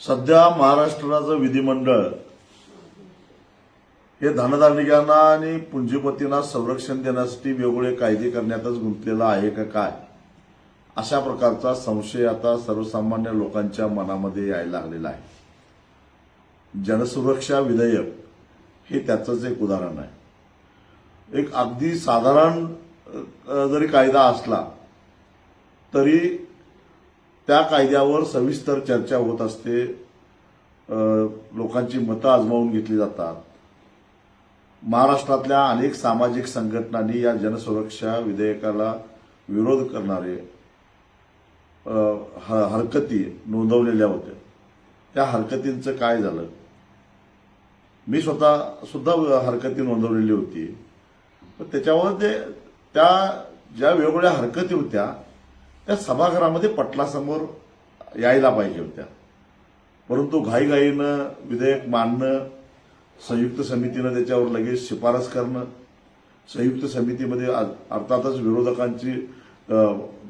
सध्या महाराष्ट्राचं विधिमंडळ हे धनधान्यांना आणि पुंजीपतींना संरक्षण देण्यासाठी वेगवेगळे कायदे करण्यातच गुंतलेलं आहे का काय? अशा प्रकारचा संशय आता सर्वसामान्य लोकांच्या मनामध्ये यायला लागलेला आहे. जनसुरक्षा विधेयक हे त्याचंच एक उदाहरण आहे. एक अगदी साधारण जरी कायदा असला तरी त्या कायद्यावर सविस्तर चर्चा होत असते. लोकांची मतं आजमावून घेतली जातात. महाराष्ट्रातल्या अनेक सामाजिक संघटनांनी या जनसुरक्षा विधेयकाला विरोध करणारे ह- हरकती नोंदवलेल्या होत्या. त्या हरकतींचं काय झालं? मी स्वतः सुद्धा हरकती नोंदवलेली होती. पण त्याच्यावर ते त्या ज्या वेगवेगळ्या हरकती होत्या त्या सभागृहामध्ये पटलासमोर यायला पाहिजे होत्या. परंतु घाईघाईनं विधेयक मांडणं संयुक्त समितीनं त्याच्यावर लगेच शिफारस करणं संयुक्त समितीमध्ये अर्थातच विरोधकांची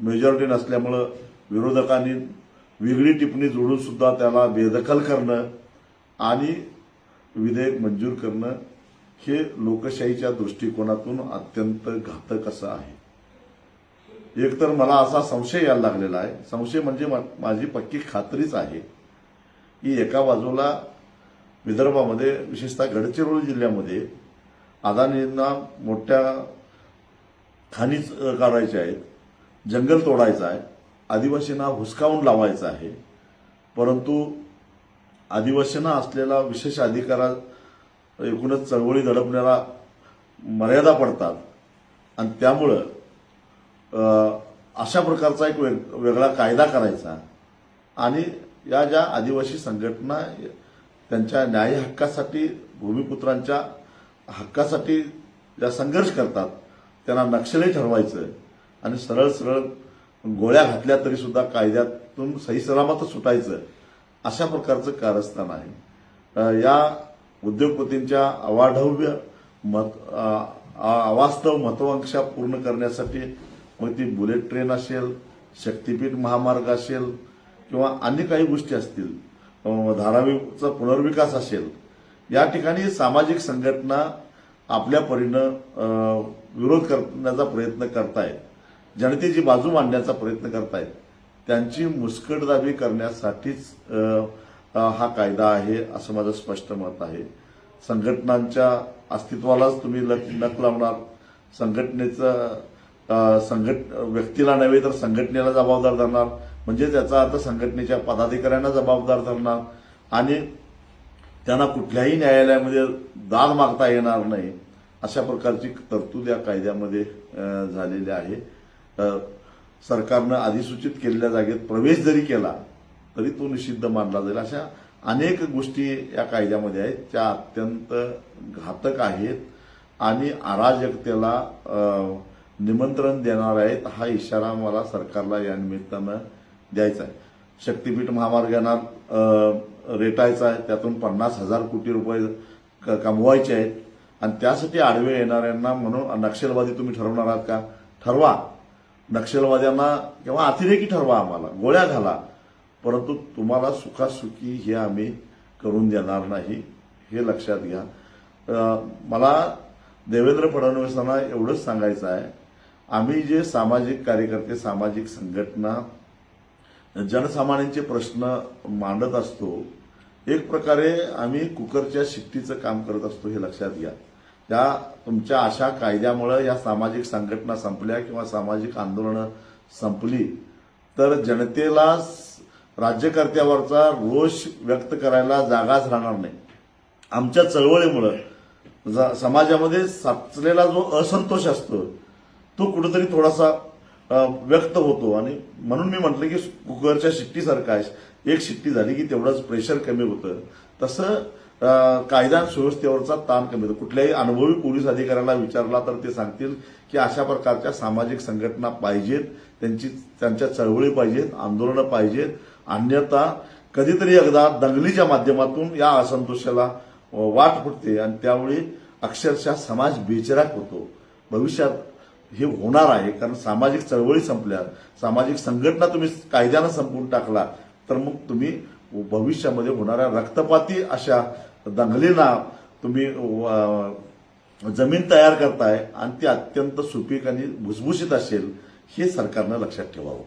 मेजॉरिटी नसल्यामुळं विरोधकांनी वेगळी टिप्पणी जोडून सुद्धा त्याला बेदखल करणं आणि विधेयक मंजूर करणं हे लोकशाहीच्या दृष्टिकोनातून अत्यंत घातक असं आहे. एकतर मला असा संशय यायला लागलेला आहे. संशय म्हणजे मा- माझी पक्की खात्रीच आहे की एका बाजूला विदर्भामध्ये विशेषतः गडचिरोली जिल्ह्यामध्ये अदानींना मोठ्या खाणीच काढायच्या आहेत जंगल तोडायचं आहे आदिवासींना हुसकावून लावायचं आहे. परंतु आदिवासींना असलेला विशेष अधिकारा एकूणच चळवळी दडपण्याला मर्यादा पडतात. आणि त्यामुळं अशा प्रकारचा एक वेग- वेगळा कायदा करायचा. आणि या ज्या आदिवासी संघटना त्यांच्या न्याय हक्कासाठी भूमिपुत्रांच्या हक्कासाठी ज्या संघर्ष करतात त्यांना नक्षली ठरवायचं. आणि सरळ सरळ गोळ्या घातल्या तरी सुद्धा कायद्यातून सही सलामतच सुटायचं. अशा प्रकारचं कारस्थान आहे. या उद्योगपतींच्या अवाढव्य मत अवास्तव महत्वाकांक्षा पूर्ण करण्यासाठी मग ती बुलेट ट्रेन असेल शक्तीपीठ महामार्ग असेल किंवा अन्य काही गोष्टी असतील धारावीचा पुनर्विकास असेल या ठिकाणी सामाजिक संघटना आपल्या परीनं विरोध करण्याचा प्रयत्न करतायत. जनतेची बाजू मांडण्याचा प्रयत्न करतायत. त्यांची मुस्कटदाबी करण्यासाठीच हा कायदा आहे असं माझं स्पष्ट मत आहे. संघटनांच्या अस्तित्वालाच तुम्ही लक लावणार. संघटनेचं संघट व्यक्तीला नव्हे तर संघटनेला जबाबदार धरणार. म्हणजे त्याचा अर्थ संघटनेच्या पदाधिकाऱ्यांना जबाबदार धरणार. आणि त्यांना कुठल्याही न्यायालयामध्ये दाद मागता येणार नाही. अशा प्रकारची तरतूद या कायद्यामध्ये झालेली आहे. सरकारनं अधिसूचित केलेल्या जागेत प्रवेश जरी केला तरी तो निषिद्ध मानला जाईल. अशा अनेक गोष्टी या कायद्यामध्ये आहेत त्या अत्यंत घातक आहेत. आणि अराजकतेला निमंत्रण देणार आहेत हा इशारा मला सरकारला या निमित्तानं द्यायचा आहे. शक्तीपीठ महामार्गांना रेटायचा आहे त्यातून पन्नास हजार कोटी रुपये क- कमवायचे आहेत. आणि त्यासाठी आडवे येणाऱ्यांना म्हणून नक्षलवादी तुम्ही ठरवणार आहात का? ठरवा. नक्षलवाद्यांना किंवा अतिरेकी ठरवा आम्हाला गोळ्या घाला. परंतु तुम्हाला सुखासुखी हे आम्ही करून देणार नाही हे लक्षात घ्या. मला देवेंद्र फडणवीसांना एवढंच सांगायचं आहे आम्ही जे सामाजिक कार्यकर्ते सामाजिक संघटना जनसामान्यांचे प्रश्न मांडत असतो एक प्रकारे आम्ही कुकरच्या शिट्टीचं काम करत असतो हे लक्षात घ्या. त्या तुमच्या अशा कायद्यामुळे या सामाजिक संघटना संपल्या किंवा सामाजिक आंदोलनं संपली तर जनतेला राज्यकर्त्यावरचा रोष व्यक्त करायला जागाच राहणार नाही. आमच्या चळवळीमुळं ज- समाजामध्ये साचलेला जो असंतोष असतो तो कुठेतरी थोडासा व्यक्त होतो. आणि म्हणून मी म्हटलं की कुकरच्या शिट्टीसारखं आहे एक शिट्टी झाली की तेवढंच प्रेशर कमी होतं. तसं कायदा सुव्यवस्थेवरचा ताण कमी होतो. कुठल्याही अनुभवी पोलीस अधिकाऱ्याला विचारला तर ते सांगतील की अशा प्रकारच्या सामाजिक संघटना पाहिजेत. त्यांची त्यांच्या चळवळी पाहिजेत आंदोलनं पाहिजेत. अन्यथा कधीतरी एकदा दंगलीच्या माध्यमातून या असंतोषाला वाट फुटते. आणि त्यावेळी अक्षरशः समाज बेचराक होतो. भविष्यात हे होणार आहे कारण सामाजिक चळवळी संपल्या सामाजिक संघटना तुम्ही कायद्यानं संपवून टाकला तर मग तुम्ही भविष्यामध्ये होणाऱ्या रक्तपाती अशा दंगलींना तुम्ही जमीन तयार करताय आणि ती अत्यंत सुपीक आणि भुसभुशीत असेल हे सरकारनं लक्षात ठेवावं.